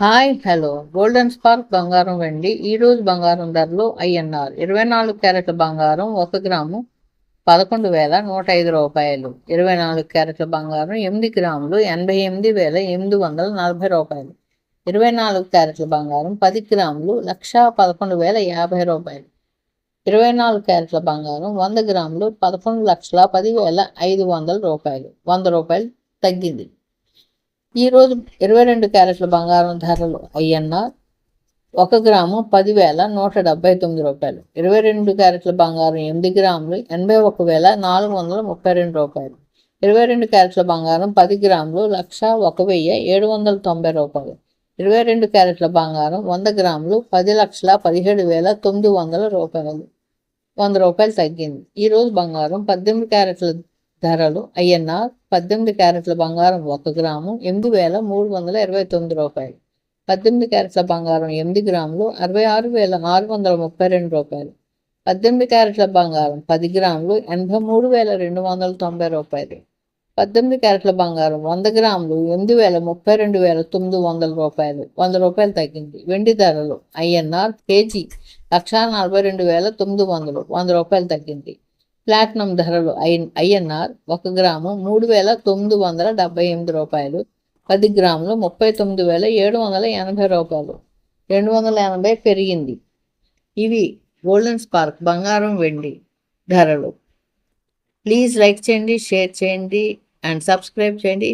Hi hello golden spark బంగారం వెండి. ఈరోజు బంగారం ధరలు ఐఎన్ఆర్. ఇరవై నాలుగు క్యారెట్ల బంగారం ఒక గ్రాము పదకొండు వేల నూట ఐదు రూపాయలు. ఇరవై నాలుగు క్యారెట్ల బంగారం ఎనిమిది గ్రాములు ఎనభై ఎనిమిది వేల ఎనిమిది వందల నలభై రూపాయలు. ఇరవై నాలుగు క్యారెట్ల బంగారం పది గ్రాములు లక్ష పదకొండు వేల యాభై రూపాయలు. ఇరవై నాలుగు క్యారెట్ల బంగారం వంద గ్రాములు పదకొండు లక్షల పదివేల ఐదు వందల రూపాయలు. వంద రూపాయలు తగ్గింది. ఈరోజు ఇరవై రెండు క్యారెట్ల బంగారం ధరలు ఐఎన్ఆర్ ఒక గ్రాము పదివేల నూట డెబ్బై తొమ్మిది రూపాయలు. ఇరవై రెండు క్యారెట్ల బంగారం ఎనిమిది గ్రాములు ఎనభై ఒక వేల నాలుగు వందల ముప్పై రెండు రూపాయలు. ఇరవై రెండు క్యారెట్ల బంగారం పది గ్రాములు లక్ష ఒక వెయ్యి ఏడు వందల తొంభై రూపాయలు. ఇరవై రెండు క్యారెట్ల బంగారం వంద గ్రాములు పది లక్షల పదిహేడు వేల తొమ్మిది వందల రూపాయలు. వంద రూపాయలు తగ్గింది. ఈరోజు బంగారం పద్దెనిమిది క్యారెట్ల ధరలు. ఐఎన్ఆర్ పద్దెనిమిది క్యారెట్ల బంగారం ఒక గ్రాము ఎనిమిది వేల మూడు వందల ఇరవై తొమ్మిది రూపాయలు. పద్దెనిమిది క్యారెట్ల బంగారం ఎనిమిది గ్రాములు అరవై ఆరు వేల ఆరు వందల ముప్పై రెండు రూపాయలు. పద్దెనిమిది క్యారెట్ల బంగారం పది గ్రాములు ఎనభై మూడు వేల రెండు వందల తొంభై రూపాయలు. పద్దెనిమిది క్యారెట్ల బంగారం వంద గ్రాములు ఎనిమిది వేల ముప్పై రెండు వేల తొమ్మిది వందల రూపాయలు. వంద రూపాయలు తగ్గింది. వెండి ధరలు. ఐఎన్ఆర్ కేజీ లక్ష నలభై రెండు వేల తొమ్మిది వందలు. వంద రూపాయలు తగ్గింది. ప్లాటినం ధరలు ఐ ఐఎన్ఆర్ ఒక గ్రాము మూడు వేల తొమ్మిది వందల డెబ్బై ఎనిమిది రూపాయలు. పది గ్రాములు ముప్పై తొమ్మిది వేల ఏడు వందల ఎనభై రూపాయలు. రెండు వందల ఎనభై పెరిగింది. ఇవి గోల్డెన్ స్పార్క్ బంగారం వెండి ధరలు. ప్లీజ్ లైక్ చేయండి షేర్ చేయండి అండ్ సబ్స్క్రైబ్ చేయండి.